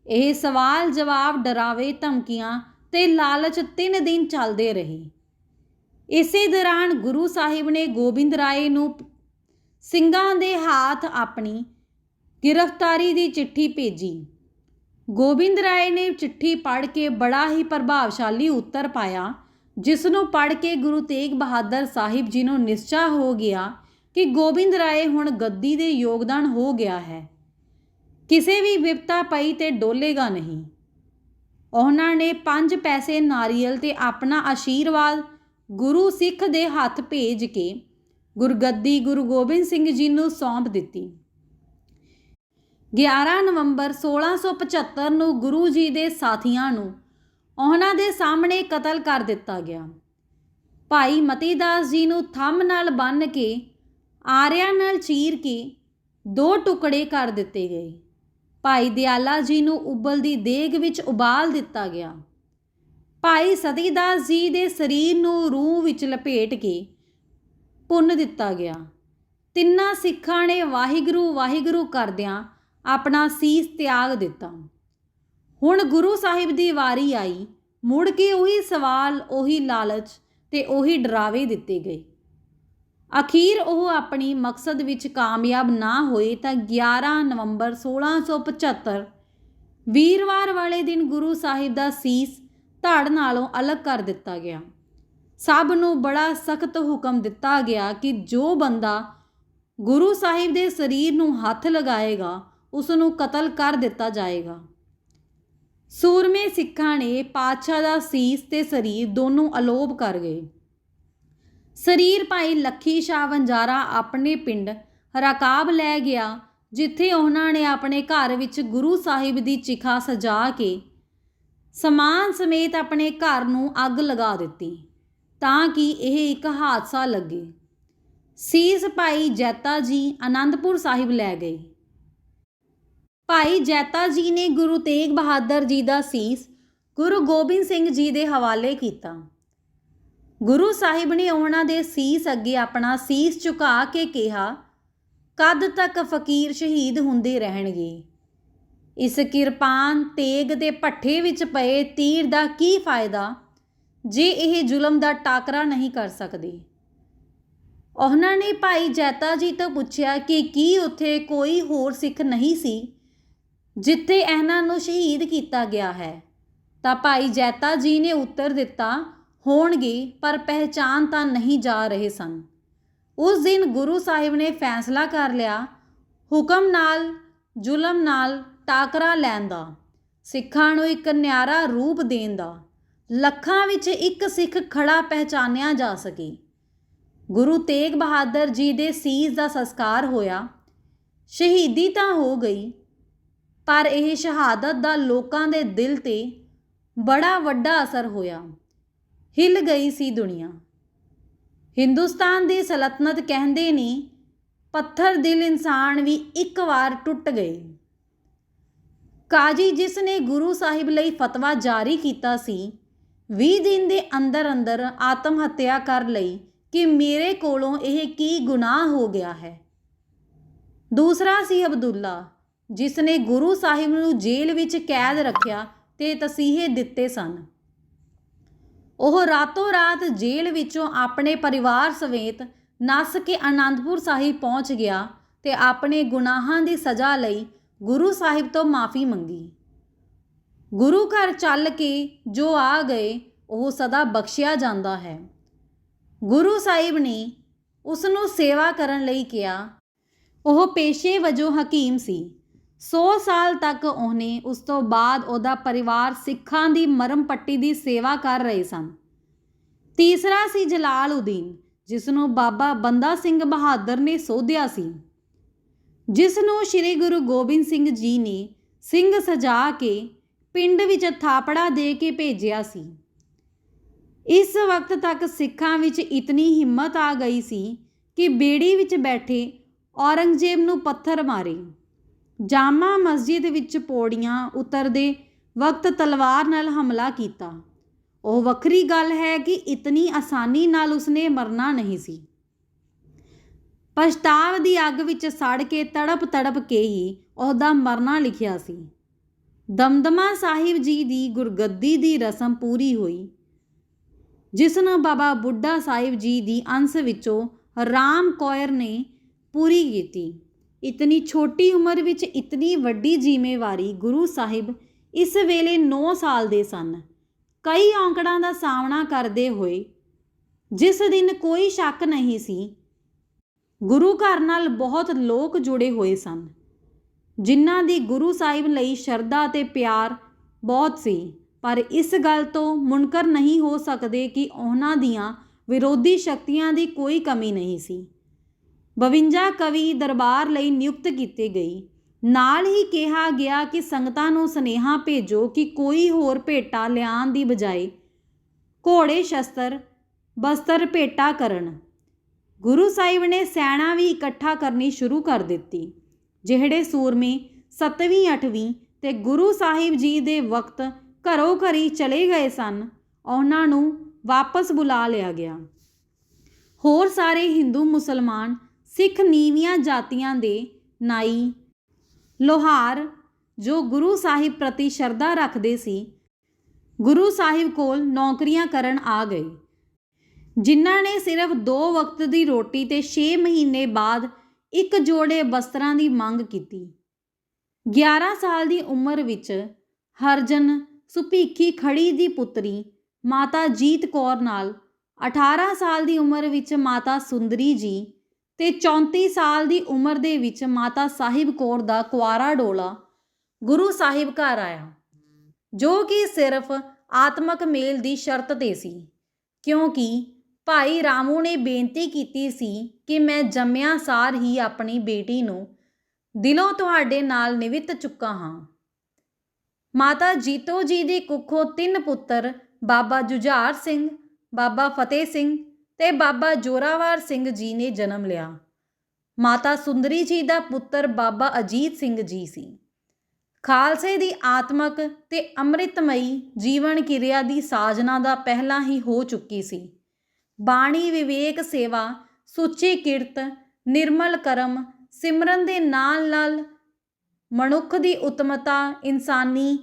ਇਹ ਸਵਾਲ ਜਵਾਬ ਡਰਾਵੇ ਧਮਕੀਆਂ ਤੇ ਲਾਲਚ ਤਿੰਨ ਦਿਨ ਚੱਲਦੇ ਰਹੇ। ਇਸੇ ਦੌਰਾਨ ਗੁਰੂ ਸਾਹਿਬ ਨੇ ਗੋਬਿੰਦ ਰਾਏ ਨੂੰ ਸਿੰਘਾਂ ਦੇ ਹੱਥ ਆਪਣੀ ਗ੍ਰਿਫਤਾਰੀ ਦੀ ਚਿੱਠੀ ਭੇਜੀ। ਗੋਬਿੰਦ ਰਾਏ ਨੇ ਚਿੱਠੀ ਪੜ੍ਹ ਕੇ ਬੜਾ ਹੀ ਪ੍ਰਭਾਵਸ਼ਾਲੀ ਉੱਤਰ ਪਾਇਆ ਜਿਸ ਨੂੰ ਪੜ੍ਹ ਕੇ ਗੁਰੂ ਤੇਗ ਬਹਾਦਰ ਸਾਹਿਬ ਜੀ ਨੂੰ ਨਿਸ਼ਚਾ ਹੋ ਗਿਆ ਕਿ ਗੋਬਿੰਦ ਰਾਏ ਹੁਣ ਗੱਦੀ ਦੇ ਯੋਗਦਾਨ ਹੋ ਗਿਆ ਹੈ। ਕਿਸੇ ਵੀ ਵਿਪਤਾ ਪਈ ਤੇ ਡੋਲੇਗਾ ਨਹੀਂ। ਉਹਨਾਂ ਨੇ ਪੰਜ ਪੈਸੇ ਨਾਰੀਅਲ ਤੇ ਆਪਣਾ ਆਸ਼ੀਰਵਾਦ ਗੁਰੂ ਸਿੱਖ ਦੇ ਹੱਥ ਭੇਜ ਕੇ ਗੁਰਗੱਦੀ ਗੁਰੂ ਗੋਬਿੰਦ ਸਿੰਘ ਜੀ ਨੂੰ ਸੌਂਪ ਦਿੱਤੀ। 11 ਨਵੰਬਰ 1675 ਨੂੰ ਗੁਰੂ ਜੀ ਦੇ ਸਾਥੀਆਂ ਨੂੰ ਉਹਨਾਂ ਦੇ ਸਾਹਮਣੇ ਕਤਲ ਕਰ ਦਿੱਤਾ ਗਿਆ। ਭਾਈ ਮਤੀਦਾਸ ਜੀ ਨੂੰ ਥੰਮ ਨਾਲ ਬੰਨ੍ਹ ਕੇ, ਆਰਿਆਂ ਨਾਲ ਚੀਰ ਕੇ ਦੋ ਟੁਕੜੇ ਕਰ ਦਿੱਤੇ ਗਏ। ਭਾਈ ਦਿਆਲਾ ਜੀ ਨੂੰ ਉਬਲਦੀ ਦੇਗ ਵਿੱਚ ਉਬਾਲ ਦਿੱਤਾ ਗਿਆ। ਭਾਈ ਸਤੀਦਾਸ ਜੀ ਦੇ ਸਰੀਰ ਨੂੰ ਰੂਹ ਵਿੱਚ ਲਪੇਟ ਕੇ ਪੁੰਨ ਦਿੱਤਾ ਗਿਆ। ਤਿੰਨਾਂ ਸਿੱਖਾਂ ਨੇ ਵਾਹਿਗੁਰੂ ਵਾਹਿਗੁਰੂ ਕਰਦਿਆਂ ਆਪਣਾ ਸੀਸ ਤਿਆਗ ਦਿੱਤਾ। ਹੁਣ ਗੁਰੂ ਸਾਹਿਬ ਦੀ ਵਾਰੀ ਆਈ। ਮੁੜ ਕੇ ਉਹੀ ਸਵਾਲ, ਉਹੀ ਲਾਲਚ ਤੇ ਉਹੀ ਡਰਾਵੇ ਦਿੱਤੇ ਗਏ। ਅਖੀਰ ਉਹ ਆਪਣੀ ਮਕਸਦ ਵਿੱਚ ਕਾਮਯਾਬ ਨਾ ਹੋਏ ਤਾਂ 11 ਨਵੰਬਰ 1675 ਵੀਰਵਾਰ ਵਾਲੇ ਦਿਨ ਗੁਰੂ ਸਾਹਿਬ ਦਾ ਸੀਸ ਧੜ ਨਾਲੋਂ ਅਲੱਗ ਕਰ ਦਿੱਤਾ ਗਿਆ। ਸਭ ਨੂੰ ਬੜਾ ਸਖਤ ਹੁਕਮ ਦਿੱਤਾ ਗਿਆ ਕਿ ਜੋ ਬੰਦਾ ਗੁਰੂ ਸਾਹਿਬ ਦੇ ਸਰੀਰ ਨੂੰ ਹੱਥ ਲਗਾਏਗਾ ਉਸ ਨੂੰ ਕਤਲ ਕਰ ਦਿੱਤਾ ਜਾਏਗਾ। ਸੂਰਮੇ ਸਿੱਖਾਂ ਨੇ ਪਾਤਸ਼ਾਹ ਦਾ ਸੀਸ ਤੇ ਸਰੀਰ ਦੋਨੋਂ ਅਲੋਪ ਕਰ ਗਏ। ਸਰੀਰ ਭਾਈ ਲੱਖੀ ਸ਼ਾਹ ਵੰਜਾਰਾ ਆਪਣੇ ਪਿੰਡ ਰਕਾਬ ਲੈ ਗਿਆ, ਜਿੱਥੇ ਉਹਨਾਂ ਨੇ ਆਪਣੇ ਘਰ ਵਿੱਚ ਗੁਰੂ ਸਾਹਿਬ ਦੀ ਚਿਖਾ ਸਜਾ ਕੇ ਸਮਾਨ ਸਮੇਤ ਆਪਣੇ ਘਰ ਨੂੰ ਅੱਗ ਲਗਾ ਦਿੱਤੀ, ਤਾਂ ਕਿ ਇਹ ਇੱਕ ਹਾਦਸਾ ਲੱਗੇ। ਸੀਸ ਭਾਈ ਜੈਤਾ ਜੀ ਆਨੰਦਪੁਰ ਸਾਹਿਬ ਲੈ ਗਏ। ਭਾਈ ਜੈਤਾ ਜੀ ਨੇ ਗੁਰੂ ਤੇਗ ਬਹਾਦਰ ਜੀ ਦਾ ਸੀਸ ਗੁਰੂ ਗੋਬਿੰਦ ਸਿੰਘ ਜੀ ਦੇ ਹਵਾਲੇ ਕੀਤਾ। ਗੁਰੂ ਸਾਹਿਬ ਨੇ ਉਹਨਾਂ ਦੇ ਸੀਸ ਅੱਗੇ ਆਪਣਾ ਸੀਸ ਝੁਕਾ ਕੇ ਕਿਹਾ, ਕਦ ਤੱਕ ਫਕੀਰ ਸ਼ਹੀਦ ਹੁੰਦੇ ਰਹਿਣਗੇ? ਇਸ ਕਿਰਪਾਨ ਤੇਗ ਦੇ ਪੱਠੇ ਵਿੱਚ ਪਏ ਤੀਰ ਦਾ ਕੀ ਫਾਇਦਾ ਜੇ ਇਹ ਜ਼ੁਲਮ ਦਾ ਟਾਕਰਾ ਨਹੀਂ ਕਰ ਸਕਦੇ? ਉਹਨਾਂ ਨੇ ਭਾਈ ਜੈਤਾ ਜੀ ਤੋਂ ਪੁੱਛਿਆ ਕਿ ਕੀ ਉੱਥੇ ਕੋਈ ਹੋਰ ਸਿੱਖ ਨਹੀਂ ਸੀ? ਜਿੱਥੇ ਇਹਨਾਂ ਨੂੰ ਸ਼ਹੀਦ ਕੀਤਾ ਗਿਆ ਹੈ, ਤਾਂ ਭਾਈ ਜੈਤਾ ਜੀ ਨੇ ਉੱਤਰ ਦਿੱਤਾ, ਹੋਣਗੇ, ਪਰ ਪਹਿਚਾਨ ਤਾਂ ਨਹੀਂ ਜਾ ਰਹੇ ਸਨ। ਉਸ ਦਿਨ ਗੁਰੂ ਸਾਹਿਬ ਨੇ ਫੈਸਲਾ ਕਰ ਲਿਆ, ਹੁਕਮ ਨਾਲ, ਜ਼ੁਲਮ ਨਾਲ ਟਾਕਰਾ ਲੈਣ ਦਾ, ਸਿੱਖਾਂ ਨੂੰ ਇੱਕ ਨਿਆਰਾ ਰੂਪ ਦੇਣ ਦਾ, ਲੱਖਾਂ ਵਿੱਚ ਇੱਕ ਸਿੱਖ ਖੜਾ ਪਹਿਚਾਨਿਆ ਜਾ ਸਕੇ। ਗੁਰੂ ਤੇਗ ਬਹਾਦਰ ਜੀ ਦੇ ਸੀਸ ਦਾ ਸੰਸਕਾਰ ਹੋਇਆ, ਸ਼ਹੀਦੀ ਤਾਂ ਹੋ ਗਈ ਪਰ ਇਹ ਸ਼ਹਾਦਤ ਦਾ ਲੋਕਾਂ ਦੇ ਦਿਲ ਤੇ ਬੜਾ ਵੱਡਾ ਅਸਰ ਹੋਇਆ। ਹਿੱਲ ਗਈ ਸੀ ਦੁਨੀਆ। ਹਿੰਦੁਸਤਾਨ ਦੀ ਸਲਤਨਤ ਕਹਿੰਦੇ ਨੇ, ਪੱਥਰ ਦਿਲ ਇਨਸਾਨ ਵੀ ਇੱਕ ਵਾਰ ਟੁੱਟ ਗਏ। ਕਾਜੀ ਜਿਸ ਨੇ ਗੁਰੂ ਸਾਹਿਬ ਲਈ ਫਤਵਾ ਜਾਰੀ ਕੀਤਾ ਸੀ 20 ਦਿਨ ਦੇ ਅੰਦਰ ਅੰਦਰ ਆਤਮ ਹੱਤਿਆ ਕਰ ਲਈ ਕਿ ਮੇਰੇ ਕੋਲੋਂ ਇਹ ਕੀ ਗੁਨਾਹ ਹੋ ਗਿਆ ਹੈ। ਦੂਸਰਾ ਸੀ ਅਬਦੁੱਲਾ ਜਿਸ ਨੇ ਗੁਰੂ ਸਾਹਿਬ ਨੂੰ ਜੇਲ੍ਹ ਵਿੱਚ ਕੈਦ ਰੱਖਿਆ ਤੇ ਤਸੀਹੇ ਦਿੱਤੇ ਸਨ। ਉਹ ਰਾਤੋਂ ਰਾਤ ਜੇਲ੍ਹ ਵਿੱਚੋਂ ਆਪਣੇ ਪਰਿਵਾਰ ਸਮੇਤ ਨੱਸ ਕੇ ਆਨੰਦਪੁਰ ਸਾਹਿਬ ਪਹੁੰਚ ਗਿਆ ਤੇ ਆਪਣੇ ਗੁਨਾਹਾਂ ਦੀ ਸਜ਼ਾ ਲਈ ਗੁਰੂ ਸਾਹਿਬ ਤੋਂ ਮਾਫੀ ਮੰਗੀ। ਗੁਰੂ ਘਰ ਚੱਲ ਕੇ ਜੋ ਆ ਗਏ, ਉਹ ਸਦਾ ਬਖਸ਼ਿਆ ਜਾਂਦਾ ਹੈ। ਗੁਰੂ ਸਾਹਿਬ ਨੇ ਉਸ ਨੂੰ ਸੇਵਾ ਕਰਨ ਲਈ ਕਿਹਾ। ਉਹ ਪੇਸ਼ੇ ਵਜੋਂ ਹਕੀਮ ਸੀ। 100 ਸਾਲ ਤੱਕ ਉਹਨੇ ਉਸ ਤੋਂ ਬਾਅਦ ਉਹਦਾ ਪਰਿਵਾਰ ਸਿੱਖਾਂ ਦੀ ਮਰਮ ਪੱਟੀ ਦੀ ਸੇਵਾ ਕਰ ਰਹੇ ਸਨ। ਤੀਸਰਾ ਸੀ ਜਲਾਲਉਦੀਨ ਜਿਸ ਨੂੰ ਬਾਬਾ ਬੰਦਾ ਸਿੰਘ ਬਹਾਦਰ ਨੇ ਸੋਧਿਆ ਸੀ। ਜਿਸ ਨੂੰ ਸ੍ਰੀ ਗੁਰੂ ਗੋਬਿੰਦ ਸਿੰਘ ਜੀ ਨੇ ਸਿੰਘ ਸਜਾ ਕੇ ਪਿੰਡ ਵਿੱਚ ਥਾਪੜਾ ਦੇ ਕੇ ਭੇਜਿਆ ਸੀ। ਇਸ ਵਕਤ ਤੱਕ ਸਿੱਖਾਂ ਵਿੱਚ ਇਤਨੀ ਹਿੰਮਤ ਆ ਗਈ ਸੀ ਕਿ ਬੇੜੀ ਵਿੱਚ ਬੈਠੇ ਔਰੰਗਜ਼ੇਬ ਨੂੰ ਪੱਥਰ ਮਾਰੇ। ਜਾਮਾ ਮਸਜਿਦ ਵਿੱਚ ਪੌੜੀਆਂ ਉਤਰਦੇ ਵਕਤ ਤਲਵਾਰ ਨਾਲ ਹਮਲਾ ਕੀਤਾ। ਉਹ ਵੱਖਰੀ ਗੱਲ ਹੈ ਕਿ ਇਤਨੀ ਆਸਾਨੀ ਨਾਲ ਉਸਨੇ ਮਰਨਾ ਨਹੀਂ ਸੀ। ਪਛਤਾਵ ਦੀ ਅੱਗ ਵਿੱਚ ਸੜ ਕੇ ਤੜਪ ਤੜਪ ਕੇ ਹੀ ਉਹਦਾ ਮਰਨਾ ਲਿਖਿਆ ਸੀ। ਦਮਦਮਾ ਸਾਹਿਬ ਜੀ ਦੀ ਗੁਰਗੱਦੀ ਦੀ ਰਸਮ ਪੂਰੀ ਹੋਈ, ਜਿਸ ਨੂੰ ਬਾਬਾ ਬੁੱਢਾ ਸਾਹਿਬ ਜੀ ਦੀ ਅੰਸ਼ ਵਿੱਚੋਂ ਰਾਮ ਕੌਰ ਨੇ ਪੂਰੀ ਕੀਤੀ। ਇਤਨੀ ਛੋਟੀ ਉਮਰ ਵਿੱਚ ਇਤਨੀ ਵੱਡੀ ਜ਼ਿੰਮੇਵਾਰੀ ਗੁਰੂ ਸਾਹਿਬ ਇਸ ਵੇਲੇ 9 ਸਾਲ ਦੇ ਸਨ। ਕਈ ਔਂਕੜਾਂ ਦਾ ਸਾਹਮਣਾ ਕਰਦੇ ਹੋਏ ਜਿਸ ਦਿਨ ਕੋਈ ਸ਼ੱਕ ਨਹੀਂ ਸੀ, ਗੁਰੂ ਘਰ ਨਾਲ ਬਹੁਤ ਲੋਕ ਜੁੜੇ ਹੋਏ ਸਨ, ਜਿਨ੍ਹਾਂ ਦੀ ਗੁਰੂ ਸਾਹਿਬ ਲਈ ਸ਼ਰਧਾ ਤੇ ਪਿਆਰ ਬਹੁਤ ਸੀ। ਪਰ ਇਸ ਗੱਲ ਤੋਂ ਮੁਨਕਰ ਨਹੀਂ ਹੋ ਸਕਦੇ ਕਿ ਉਹਨਾਂ ਦੀਆਂ ਵਿਰੋਧੀ ਸ਼ਕਤੀਆਂ ਦੀ ਕੋਈ ਕਮੀ ਨਹੀਂ ਸੀ। 52 ਕਵੀ ਦਰਬਾਰ ਲਈ ਨਿਯੁਕਤ ਕੀਤੇ ਗਈ। ਨਾਲ ਹੀ ਕਿਹਾ ਗਿਆ ਕਿ ਸੰਗਤਾਂ ਨੂੰ ਸਨੇਹਾ ਭੇਜੋ ਕਿ ਕੋਈ ਹੋਰ ਭੇਟਾ ਲਿਆਉਣ ਦੀ ਬਜਾਏ ਘੋੜੇ ਸ਼ਸਤਰ, ਬਸਤਰ ਭੇਟਾ ਕਰਨ। ਗੁਰੂ ਸਾਹਿਬ ਨੇ ਸੈਨਾ ਵੀ ਇਕੱਠਾ ਕਰਨੀ ਸ਼ੁਰੂ ਕਰ ਦਿੱਤੀ, ਜਿਹੜੇ ਸੂਰਮੇ 7ਵੀਂ 8ਵੀਂ ਤੇ ਗੁਰੂ ਸਾਹਿਬ ਜੀ ਦੇ ਵਕਤ ਘਰੋਂ ਘਰੀ ਚਲੇ ਗਏ ਸਨ, ਉਹਨਾਂ ਨੂੰ ਵਾਪਸ ਬੁਲਾ ਲਿਆ ਗਿਆ। ਹੋਰ ਸਾਰੇ ਹਿੰਦੂ, ਮੁਸਲਮਾਨ ਸਿੱਖ ਨੀਵੀਆਂ ਜਾਤੀਆਂ ਦੇ ਨਾਈ ਲੋਹਾਰ, ਜੋ ਗੁਰੂ ਸਾਹਿਬ ਪ੍ਰਤੀ ਸ਼ਰਧਾ ਰੱਖਦੇ ਸੀ, ਗੁਰੂ ਸਾਹਿਬ ਕੋਲ ਨੌਕਰੀਆਂ ਕਰਨ ਆ ਗਏ। ਜਿਨ੍ਹਾਂ ਨੇ ਸਿਰਫ ਦੋ ਵਕਤ ਦੀ ਰੋਟੀ ਤੇ 6 ਮਹੀਨੇ ਬਾਅਦ ਇੱਕ ਜੋੜੇ ਬਸਤਰਾਂ ਦੀ ਮੰਗ ਕੀਤੀ। 11 ਸਾਲ ਦੀ ਉਮਰ ਵਿੱਚ ਹਰਜਨ ਸੁਭੀਖੀ ਖੜੀ ਦੀ ਪੁੱਤਰੀ ਮਾਤਾ ਜੀਤ ਕੌਰ ਨਾਲ 18 ਸਾਲ ਦੀ ਉਮਰ ਵਿੱਚ ਮਾਤਾ ਸੁੰਦਰੀ ਜੀ ਤੇ 34 ਸਾਲ ਦੀ ਉਮਰ ਦੇ ਵਿੱਚ ਮਾਤਾ ਸਾਹਿਬ ਕੌਰ ਦਾ ਕੁਆਰਾ ਡੋਲਾ ਗੁਰੂ ਸਾਹਿਬ ਘਰ ਆਇਆ, ਜੋ ਕਿ ਸਿਰਫ ਆਤਮਕ ਮੇਲ ਦੀ ਸ਼ਰਤ ਤੇ ਸੀ, ਕਿਉਂਕਿ ਭਾਈ ਰਾਮੂ ਨੇ ਬੇਨਤੀ ਕੀਤੀ ਸੀ ਕਿ ਮੈਂ ਜੰਮਿਆ ਸਾਰ ਹੀ ਆਪਣੀ ਬੇਟੀ ਨੂੰ ਦਿਲੋਂ ਤੁਹਾਡੇ ਨਾਲ ਨਿਵਿਤ ਚੁੱਕਾ ਹਾਂ। ਮਾਤਾ ਜੀਤੋ ਜੀ ਦੀ ਕੁੱਖੋਂ ਤਿੰਨ ਪੁੱਤਰ, ਬਾਬਾ ਜੁਝਾਰ ਸਿੰਘ, ਬਾਬਾ ਫਤਿਹ ਸਿੰਘ ਤੇ ਬਾਬਾ ਜੋਰਾਵਰ ਸਿੰਘ ਜੀ ਨੇ ਜਨਮ ਲਿਆ। ਮਾਤਾ ਸੁੰਦਰੀ ਜੀ ਦਾ ਪੁੱਤਰ ਬਾਬਾ ਅਜੀਤ ਸਿੰਘ ਜੀ ਸੀ। ਖਾਲਸੇ ਦੀ ਆਤਮਕ ਤੇ ਅੰਮ੍ਰਿਤਮਈ ਜੀਵਨ ਕਿਰਿਆ ਦੀ ਸਾਜਨਾ ਦਾ ਪਹਿਲਾਂ ਹੀ ਹੋ ਚੁੱਕੀ ਸੀ। ਬਾਣੀ ਵਿਵੇਕ ਸੇਵਾ, ਸੁੱਚੀ ਕਿਰਤ, ਨਿਰਮਲ ਕਰਮ, ਸਿਮਰਨ ਦੇ ਨਾਲ ਨਾਲ ਮਨੁੱਖ ਦੀ ਉਤਮਤਾ, ਇਨਸਾਨੀ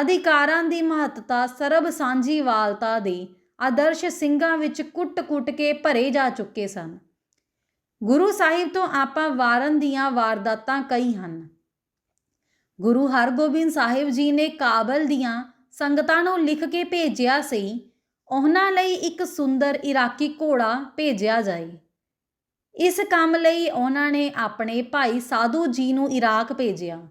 ਅਧਿਕਾਰਾਂ ਦੀ ਮਹੱਤਤਾ, ਸਰਬ ਸਾਂਝੀਵਾਲਤਾ ਦੇ ਆਦਰਸ਼ ਸਿੰਘਾਂ ਵਿੱਚ ਕੁੱਟ-ਕੁੱਟ ਕੇ ਭਰੇ ਜਾ ਚੁੱਕੇ ਸਨ। ਗੁਰੂ ਸਾਹਿਬ ਤੋਂ ਆਪਾਂ ਵਾਰਨ ਦੀਆਂ ਵਾਰਦਾਤਾਂ ਕਈ ਹਨ। ਗੁਰੂ ਹਰਗੋਬਿੰਦ ਸਾਹਿਬ ਜੀ ਨੇ ਕਾਬਲ ਦੀਆਂ ਸੰਗਤਾਂ ਨੂੰ ਲਿਖ ਕੇ ਭੇਜਿਆ ਸੀ, ਉਹਨਾਂ ਲਈ ਇੱਕ ਸੁੰਦਰ ਇਰਾਕੀ ਘੋੜਾ ਭੇਜਿਆ ਜਾਏ। ਇਸ ਕੰਮ ਲਈ ਉਹਨਾਂ ਨੇ ਆਪਣੇ ਭਾਈ ਸਾਧੂ ਜੀ ਨੂੰ ਇਰਾਕ ਭੇਜਿਆ।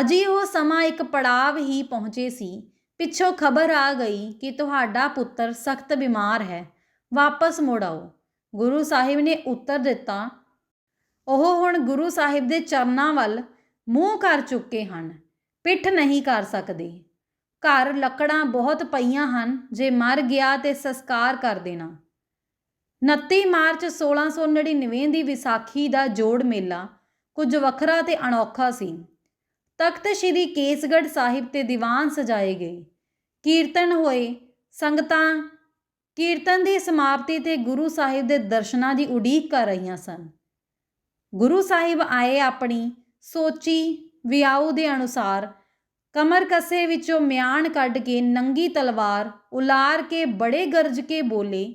ਅਜੇ ਉਹ ਸਮਾਂ ਇੱਕ ਪੜਾਵ ਹੀ ਪਹੁੰਚੇ ਸੀ ਪਿੱਛੋਂ ਖਬਰ ਆ ਗਈ ਕਿ ਤੁਹਾਡਾ ਪੁੱਤਰ ਸਖਤ ਬਿਮਾਰ ਹੈ। ਵਾਪਸ ਮੁੜ ਆਓ। ਗੁਰੂ ਸਾਹਿਬ ਨੇ ਉੱਤਰ ਦਿੱਤਾ, ਉਹ ਹੁਣ ਗੁਰੂ ਸਾਹਿਬ ਦੇ ਚਰਨਾਂ ਵੱਲ ਮੂੰਹ ਕਰ ਚੁੱਕੇ ਹਨ, ਪਿੱਠ ਨਹੀਂ ਕਰ ਸਕਦੇ। ਘਰ ਲੱਕੜਾਂ ਬਹੁਤ ਪਈਆਂ ਹਨ, ਜੇ ਮਰ ਗਿਆ ਤੇ ਸੰਸਕਾਰ ਕਰ ਦੇਣਾ। 29 ਮਾਰਚ 1699 ਦੀ ਵਿਸਾਖੀ ਦਾ ਜੋੜ ਮੇਲਾ ਕੁਝ ਵੱਖਰਾ ਤੇ ਅਨੋਖਾ ਸੀ। ਤਖਤ ਸ੍ਰੀ ਕੇਸਗੜ੍ਹ ਸਾਹਿਬ ਤੇ ਦੀਵਾਨ ਸਜਾਏ ਗਏ। ਕੀਰਤਨ ਹੋਏ। ਸੰਗਤਾਂ ਕੀਰਤਨ ਦੀ ਸਮਾਪਤੀ ਤੇ ਗੁਰੂ ਸਾਹਿਬ ਦੇ ਦਰਸ਼ਨਾਂ ਦੀ ਉਡੀਕ ਕਰ ਰਹੀਆਂ ਸਨ। ਗੁਰੂ ਸਾਹਿਬ ਆਏ ਆਪਣੀ ਸੋਚੀ ਵਿਆਉ ਦੇ ਅਨੁਸਾਰ ਕਮਰ ਕਸੇ ਵਿੱਚੋਂ ਮਿਆਨ ਕੱਢ ਕੇ ਨੰਗੀ ਤਲਵਾਰ ਉਲਾਰ ਕੇ ਬੜੇ ਗਰਜ ਕੇ ਬੋਲੇ,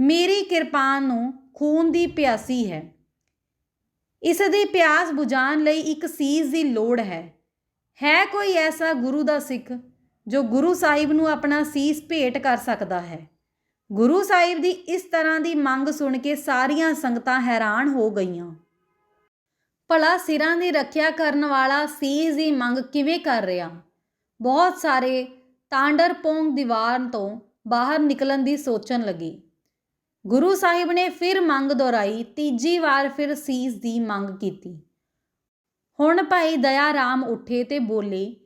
ਮੇਰੀ ਕਿਰਪਾਨ ਨੂੰ ਖੂਨ ਦੀ ਪਿਆਸੀ ਹੈ। ਇਸ ਦੀ ਪਿਆਸ ਬੁਝਾਉਣ ਲਈ ਇੱਕ ਸੀਸ ਦੀ ਲੋੜ ਹੈ। ਹੈ ਕੋਈ ਐਸਾ ਗੁਰੂ ਦਾ ਸਿੱਖ ਜੋ ਗੁਰੂ ਸਾਹਿਬ ਨੂੰ ਆਪਣਾ ਸੀਸ ਭੇਟ ਕਰ ਸਕਦਾ ਹੈ? ਗੁਰੂ ਸਾਹਿਬ ਦੀ ਇਸ ਤਰ੍ਹਾਂ ਦੀ ਮੰਗ ਸੁਣ ਕੇ ਸਾਰੀਆਂ ਸੰਗਤਾਂ ਹੈਰਾਨ ਹੋ ਗਈਆਂ। ਭਲਾ ਸਿਰਾਂ ਦੀ ਰੱਖਿਆ ਕਰਨ ਵਾਲਾ ਸੀਸ ਦੀ ਮੰਗ ਕਿਵੇਂ ਕਰ ਰਿਹਾ? ਬਹੁਤ ਸਾਰੇ ਤਾਂਡਰ ਪੋਂਗ ਦੀਵਾਰ ਤੋਂ ਬਾਹਰ ਨਿਕਲਣ ਦੀ ਸੋਚਣ ਲੱਗੇ। ਗੁਰੂ ਸਾਹਿਬ ਨੇ ਫਿਰ ਮੰਗ ਦੁਹਰਾਈ, ਤੀਜੀ ਵਾਰ ਫਿਰ ਸੀਸ ਦੀ ਮੰਗ ਕੀਤੀ। ਹੁਣ ਭਾਈ ਦਇਆ ਰਾਮ ਉੱਠੇ ਤੇ ਬੋਲੇ,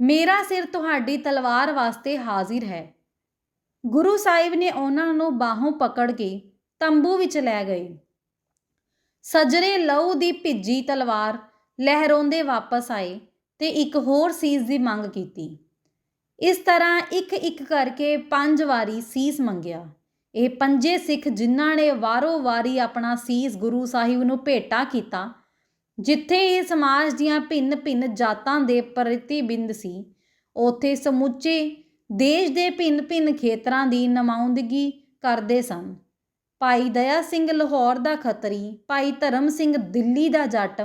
ਮੇਰਾ ਸਿਰ ਤੁਹਾਡੀ ਤਲਵਾਰ ਵਾਸਤੇ ਹਾਜ਼ਰ ਹੈ। ਗੁਰੂ ਸਾਹਿਬ ਨੇ ਉਹਨਾਂ ਨੂੰ ਬਾਹੋਂ ਪਕੜ ਕੇ ਤੰਬੂ ਵਿੱਚ ਲੈ ਗਏ। ਸਜਰੇ ਲਹੂ ਦੀ ਭਿੱਜੀ ਤਲਵਾਰ ਲਹਿਰਾਉਂਦੇ ਵਾਪਸ ਆਏ ਤੇ ਇੱਕ ਹੋਰ ਸੀਸ ਦੀ ਮੰਗ ਕੀਤੀ। ਇਸ ਤਰ੍ਹਾਂ ਇੱਕ ਇੱਕ ਕਰਕੇ ਪੰਜ ਵਾਰੀ ਸੀਸ ਮੰਗਿਆ। ਇਹ ਪੰਜੇ ਸਿੱਖ ਜਿਨ੍ਹਾਂ ਨੇ ਵਾਰੋ ਵਾਰੀ ਆਪਣਾ ਸੀਸ ਗੁਰੂ ਸਾਹਿਬ ਨੂੰ ਭੇਟਾ ਕੀਤਾ, ਜਿੱਥੇ ਇਹ ਸਮਾਜ ਦੀਆਂ ਭਿੰਨ ਭਿੰਨ ਜਾਤਾਂ ਦੇ ਪ੍ਰਤੀਬਿੰਦ ਸੀ, ਉੱਥੇ ਸਮੁੱਚੇ ਦੇਸ਼ ਦੇ ਭਿੰਨ ਭਿੰਨ ਖੇਤਰਾਂ ਦੀ ਨਮਾਉਂਦਗੀ ਕਰਦੇ ਸਨ। ਭਾਈ ਦਇਆ ਸਿੰਘ ਲਾਹੌਰ ਦਾ ਖੱਤਰੀ, ਭਾਈ ਧਰਮ ਸਿੰਘ ਦਿੱਲੀ ਦਾ ਜੱਟ,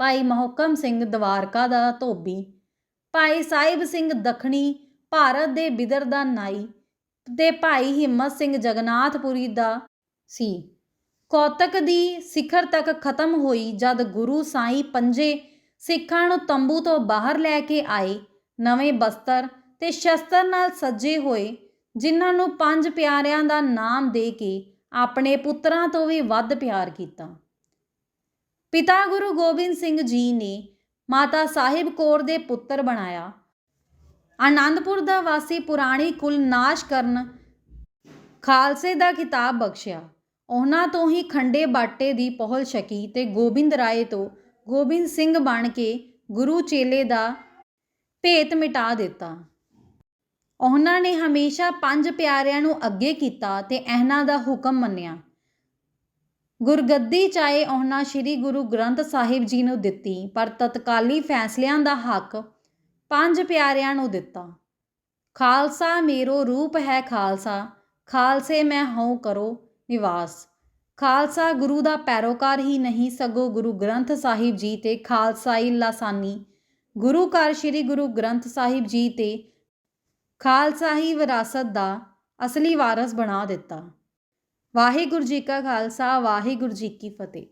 ਭਾਈ ਮਹਕਮ ਸਿੰਘ ਦਵਾਰਕਾ ਦਾ ਧੋਬੀ, ਭਾਈ ਸਾਹਿਬ ਸਿੰਘ ਦੱਖਣੀ, ਭਾਰਤ ਦੇ ਬਿਦਰ ਦਾ ਨਾਈ ਤੇ ਭਾਈ ਹਿੰਮਤ ਸਿੰਘ ਜਗਨਾਥਪੁਰੀ ਦਾ ਸੀ। ਕੌਤਕ ਦੀ ਸਿਖਰ ਤੱਕ ਖਤਮ ਹੋਈ ਜਦ ਗੁਰੂ ਸਾਈਂ ਪੰਜੇ ਸਿੱਖਾਂ ਨੂੰ ਤੰਬੂ ਤੋਂ ਬਾਹਰ ਲੈ ਕੇ ਆਏ। ਨਵੇਂ ਬਸਤਰ ਤੇ ਸ਼ਸਤਰ ਨਾਲ ਸੱਜੇ ਹੋਏ, ਜਿਨ੍ਹਾਂ ਨੂੰ ਪੰਜ ਪਿਆਰਿਆਂ ਦਾ ਨਾਮ ਦੇ ਕੇ ਆਪਣੇ ਪੁੱਤਰਾਂ ਤੋਂ ਵੀ ਵੱਧ ਪਿਆਰ ਕੀਤਾ। ਪਿਤਾ ਗੁਰੂ ਗੋਬਿੰਦ ਸਿੰਘ ਜੀ ਨੇ ਮਾਤਾ ਸਾਹਿਬ ਕੌਰ ਦੇ ਪੁੱਤਰ ਬਣਾਇਆ। ਆਨੰਦਪੁਰ ਦਾ ਵਾਸੀ ਪੁਰਾਣੀ ਕੁਲ ਨਾਸ਼ ਕਰਨ ਖਾਲਸੇ ਦਾ ਖਿਤਾਬ ਬਖਸ਼ਿਆ। ਉਹਨਾਂ ਤੋਂ ਹੀ ਖੰਡੇ ਬਾਟੇ ਦੀ ਪਹੁਲ ਛਕੀ ਤੇ ਗੋਬਿੰਦ ਰਾਏ ਤੋਂ ਗੋਬਿੰਦ ਸਿੰਘ ਬਣ ਕੇ ਗੁਰੂ ਚੇਲੇ ਦਾ ਭੇਤ ਮਿਟਾ ਦਿੱਤਾ। ਉਹਨਾਂ ਨੇ ਹਮੇਸ਼ਾ ਪੰਜ ਪਿਆਰਿਆਂ ਨੂੰ ਅੱਗੇ ਕੀਤਾ ਤੇ ਇਹਨਾਂ ਦਾ ਹੁਕਮ ਮੰਨਿਆ। ਗੁਰਗੱਦੀ ਚਾਹੇ ਉਹਨਾਂ ਸ੍ਰੀ ਗੁਰੂ ਗ੍ਰੰਥ ਸਾਹਿਬ ਜੀ ਨੂੰ ਦਿੱਤੀ, ਪਰ ਤਤਕਾਲੀ ਫੈਸਲਿਆਂ ਦਾ ਹੱਕ ਪੰਜ ਪਿਆਰਿਆਂ ਨੂੰ ਦਿੱਤਾ। ਖਾਲਸਾ ਮੇਰੋ ਰੂਪ ਹੈ ਖਾਲਸਾ, ਖਾਲਸੇ ਮੈਂ ਹਉ ਕਰੋ ਨਿਵਾਸ। ਖਾਲਸਾ ਗੁਰੂ ਦਾ ਪੈਰੋਕਾਰ ਹੀ ਨਹੀਂ ਸਗੋ ਗੁਰੂ ਗ੍ਰੰਥ ਸਾਹਿਬ ਜੀ ਤੇ ਖਾਲਸਾਈ ਲਾਸਾਨੀ। ਗੁਰੂ ਘਰ ਸ੍ਰੀ ਗੁਰੂ ਗ੍ਰੰਥ ਸਾਹਿਬ ਜੀ ਤੇ ਖਾਲਸਾਈ ਵਿਰਾਸਤ ਦਾ ਅਸਲੀ ਵਾਰਸ ਬਣਾ ਦਿੱਤਾ। ਵਾਹਿਗੁਰੂ ਜੀ ਕਾ ਖਾਲਸਾ, ਵਾਹਿਗੁਰੂ ਜੀ ਕੀ ਫਤਿਹ।